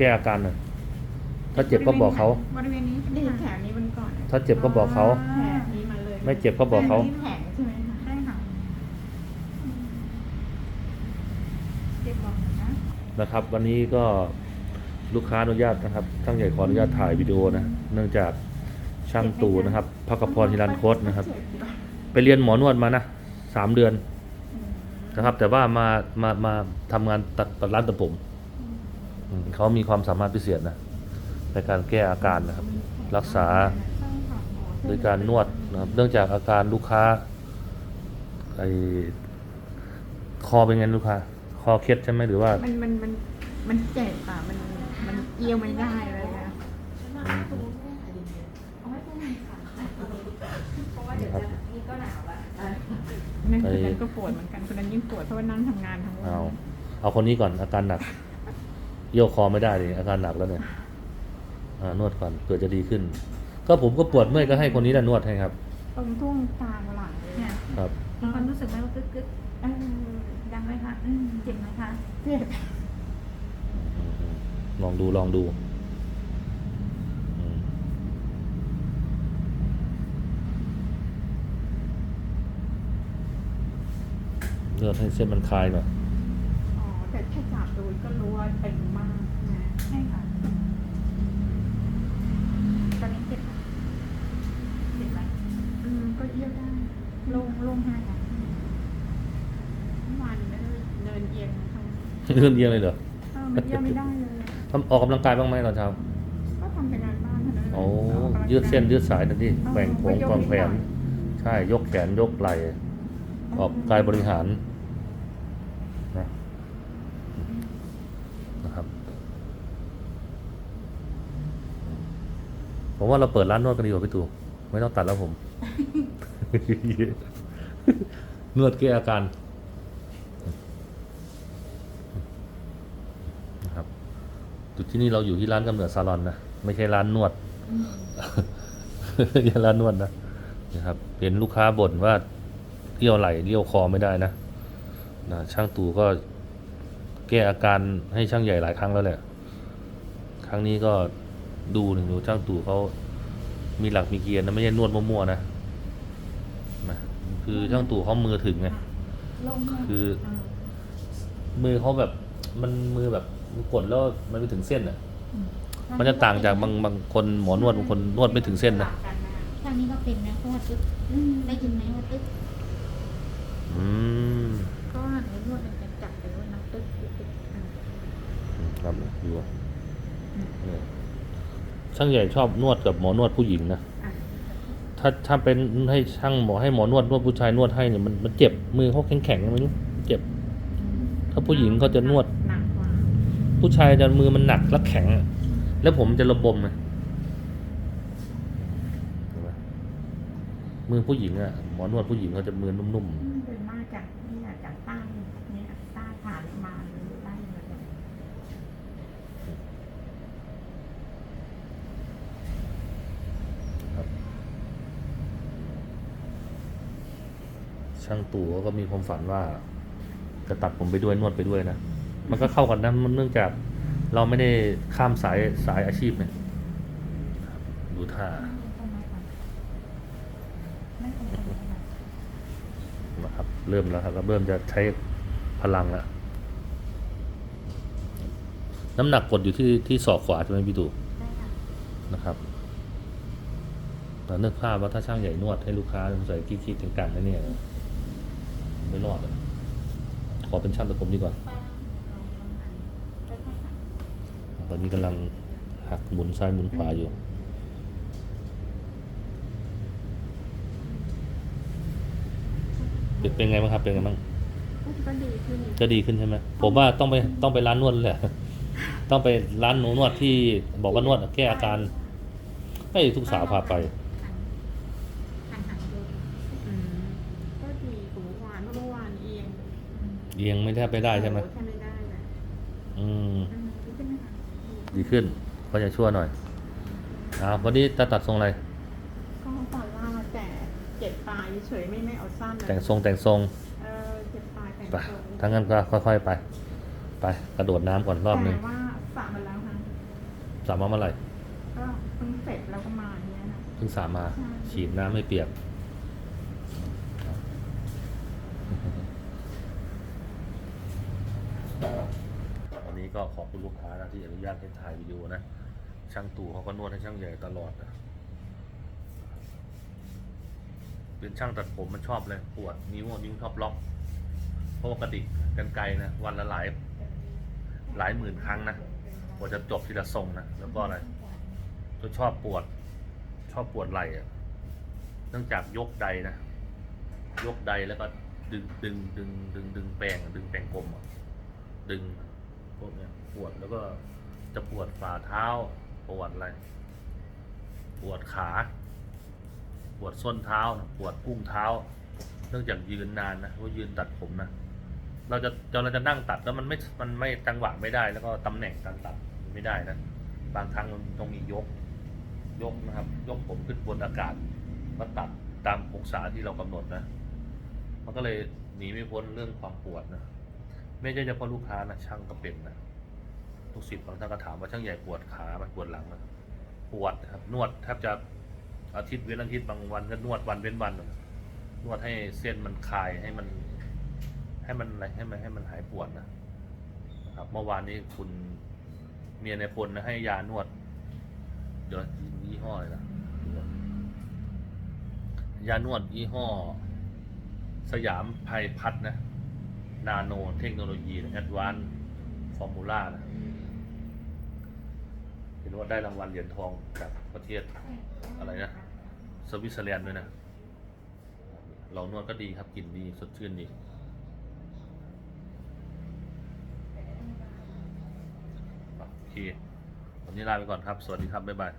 แก้อาการหน่อยถ้าเจ็บก็บอกเขา บริเวณนี้ดีแถวนี้มันก่อนถ้าเจ็บก็บอกเขาแถวนี้มาเลยไม่เจ็บก็บอกเขาแผลใช่ไหมคะใช่ค่ะเจ็บบอกหน่อยนะนะครับ วันนี้ก็ลูกค้าอนุญาตนะครับช่างใหญ่ขออนุญาตถ่ายวิดีโอนะ เนื่องจากช่างตู่นะครับพักพรฮิรันโคตนะครับ ไปเรียนหมอนวดมานะสามเดือนนะครับ แต่ว่ามามามาทำงานตัดตัดร้านตัดผมอืม เขามีความสามารถพิเศษนะในการแก้อาการนะครับ รักษาใช่ค่ะหมอโดยการนวดนะครับ เนื่องจากอาการลูกค้าไอคอเป็นไงลูกค้าคอเคล็ดใช่ไหมหรือว่า มันมันมันมันเจ็บอะมันมันเอี้ยวไม่ได้เลยนะนะครับนั่นคือนั้นก็ปวดเหมือนกันคนนั้นยิ่งปวดเพราะว่านั่งทำงานทั้งวัเอานเอาคนนี้ก่อนอาการหนัก โยกคอไม่ได้เลยอาการหนักแล้วเนี่ยอ่านวดก่อนเผื่อจะดีขึ้น ก็ผมก็ปวดเมื่อยก็ให้คนนี้แหละนวดให้ครับ ตรงท่วงกลางหลังเลยเนี่ยครับมีความรู้สึกไหมว่ากึกกึกเออดังไหมคะอืมเจ็บไหมคะเจ็บอืมลองดูลองดูอืมเลือดให้เส้นมันคลายหน่อย อ๋อแต่แค่จับดู ก็รู้ว่าเป็นมากนะใช่ค่ะตอนนี้เจ็บไหมเจ็บไหมอืมก็เอี้ยวได้โล่งโล่งให้ค่ะเมื่อวานนี้เดินเอียงทั้งเลื่อนเอียงเลยเหรอเออมันเอี้ยวไม่ได้เลย ทำออกกำลังกายบ้างไหมตอนเช้าก็ทำแต่งานบ้านเท่านั้นโอ้กกำลังกายืดเส้นยืดสายนั่นดิแกว่งโค้งก็ยกกวางแขนนิดหน่อยใช่ยกแขนยกไหล่ออกกายบริหารนะนะครับ ผมว่าเราเปิดร้านนวดกันดีกว่าพี่ตู่ไม่ต้องตัดแล้วผม นวดแก้อาการนะครับจุดที่นี่เราอยู่ที่ร้านกำเนิดซาลอนนะไม่ใช่ร้านนวดไม่ใช่ร้านนวดนะนะครับเห็นลูกค้าบ่นว่าเลี้ยวไหลเลี้ยวคอไม่ได้นะนะช่างตูก็ แก้อาการให้ช่างใหญ่หลายครั้งแล้วแหละ ครั้งนี้ก็ดูหนึ่งดูช่างตู่เขามีหลักมีเกียรตินะไม่ใช่นวดมั่วๆนะนะคือช่างตู่เขามือถึงไงโล่งมากคือามือเขาแบบมันมือแบบกดแล้วมันไม่ถึงเส้นอะ มันจะต่างจากบางบางคนหมอนวดบางคนนวดไม่ถึงเส้นนะทางนี้ก็เป็นนะเพราะว่าตึกอืมได้ยินไหมว่าตึกอืม ก็หันไปนวดมันจะจับไปว่าน้ำตึ๊กตึ๊กตึ๊กอะ ครับดูอะเนี่ยช่างใหญ่ชอบนวดกับหมอนวดผู้หญิงนะอะถ้าถ้าเป็นให้ช่างหมอให้หมอนวดนวดผู้ชายนวดให้เนี่ยมันมันเจ็บมือเขาแข็งแข็งๆไม่รู้เจ็บ ถ้าผู้หญิงเขาจะนวดหนักกว่าผู้ชายจะมือมันหนักและแข็งอะแล้วผมจะระบมไงเห็นไหมมือผู้หญิงอะหมอนวดผู้หญิงเขาจะมือนุ่มอืมเป็นมาจากนี่อะจากใต้เนี่ยใต้ฐานมาเลยใต้มาเลย ๆครับ ช่างตู่เขาก็มีความฝันว่า จะตัดผมไปด้วยนวดไปด้วยนะ มันก็เข้ากันนะมันเนื่องจากเราไม่ได้ข้ามสายสายอาชีพเนี่ยครับดูท่าไม่เป็นไรค่ะนะครับเริ่มแล้วครับเริ่มจะใช้พลังแล้วน้ำหนักกดอยู่ที่ที่ศอกขวาใช่ไหมพี่ตู่ได้ค่ะนะครับแต่นึกภาพว่าถ้าช่างใหญ่นวดให้ลูกค้าใส่กิ๊กๆกังๆแล้วเนี่ย ไม่รอดอะขอเป็นช่างตัดผมดีกว่าไปลองลองหันได้ไหมคะตอนนี้กำลังหักหมุนซ้ายหมุนขวาอยู่เป็นเป็นไงบ้างครับเป็นไงบ้างก็ดีขึ้นจะดีขึ้นใช่ไหมผมว่าต้องไปต้องไปร้านนวดแหละต้องไปร้านหนูนวดที่บอกว่านวดแก้อาการให้ทุกสาวพาไป หันหันดู อืมก็ดีกว่าเมื่อวานเพราะเมื่อวานเอียง เอียงไม่แทบไม่ได้ใช่ไหมโอ้แค่ไม่ได้นะอืมอืมดีขึ้นไหมคะดีขึ้นก็จะชั่วหน่อยอ่าวันนี้จะตัดทรงอะไรก็ตอนว่าแต่เจ็บปลายเฉยๆไม่ไม่เอาสั้นเลยแต่งทรงแต่งทรงเออเจ็บปลายแต่งไปทรงทั้างนั้นก็ค่อยๆไป ไปกระโดดน้ำก่อนรอบหนึ่งแต่ว่าสระมาแล้วค่ะสามมาเมื่อไหร่ก็เพิ่งเสร็จแล้วก็มาอย่างเนี้ยนะเพิ่งสามมาใช่ฉีดน้ำไม่เปียก วันนี้ ก็ขอบคุณลูกค้านะที่อนุญาตให้ถ่ายวิดีโอนะ ช่างตู่เขาก็นวดให้ช่างใหญ่ตลอดนะเป็นช่างตัดผมมันชอบเลยปวดนิ้วนิ้วชอบล็อกเพราะปกติกันไกลนะวันละหลายหลายหมื่นครั้งนะกว่าจะจบทีละทรงนะแล้วก็อะไรจะชอบปวด ชอบปวดไหล่อะเนื่องจากยกใดนะยกใดแล้วก็ดึงดึงดึงดึงดึงแปลงดึงแปลงกลมอะดึง พวกเนี้ยปวดแล้วก็จะปวดฝ่าเท้า ปวดอะไร ปวดขา ปวดส้นเท้านะปวดกุ้งเท้า เนื่องจากยืนนานนะเพราะยืนตัดผมนะเราจะเราจะนั่งตัดแล้วมันไม่มันไม่จังหวะไม่ได้ แล้วก็ตำแหน่งการตัดไม่ได้นะบางครั้งต้องมียก ยกนะครับ ยกผมขึ้นบนอากาศมาตัดตามองศาที่เรากำหนดนะมันก็เลยหนีไม่พ้นเรื่องความปวดนะ ไม่ใช่เฉพาะลูกค้านะช่างก็เป็นนะลูกศิษย์บางท่านก็ถามว่าช่างใหญ่ปวดขาไหมปวดหลังไหมปวดนะครับ นวดแทบจะอาทิตย์เว้นอาทิตย์บางวันก็นวดวันเว้นวันนวดให้เส้นมันคลายให้มัน ให้มันอะไรให้มันให้มันหายปวดนะนะครับเมื่อวานนี้คุณเมียในพลนะให้ยานวด เดี๋ยวยี่ห้ออะไรนะยานวดยี่ห้อ สยามไพพัฒนะ นาโนเทคโนโลยีแอดวานฟอร์มูล่านะเห็นว่าได้รางวัลเหรียญทองจากประเทศอะไรนะสวิตเซอร์แลนด์ด้วยนะเรานวดก็ดีครับกลิ่นดีสดชื่นดีโอเควันนี้ลาไปก่อนครับ สวัสดีครับ บ๊ายบาย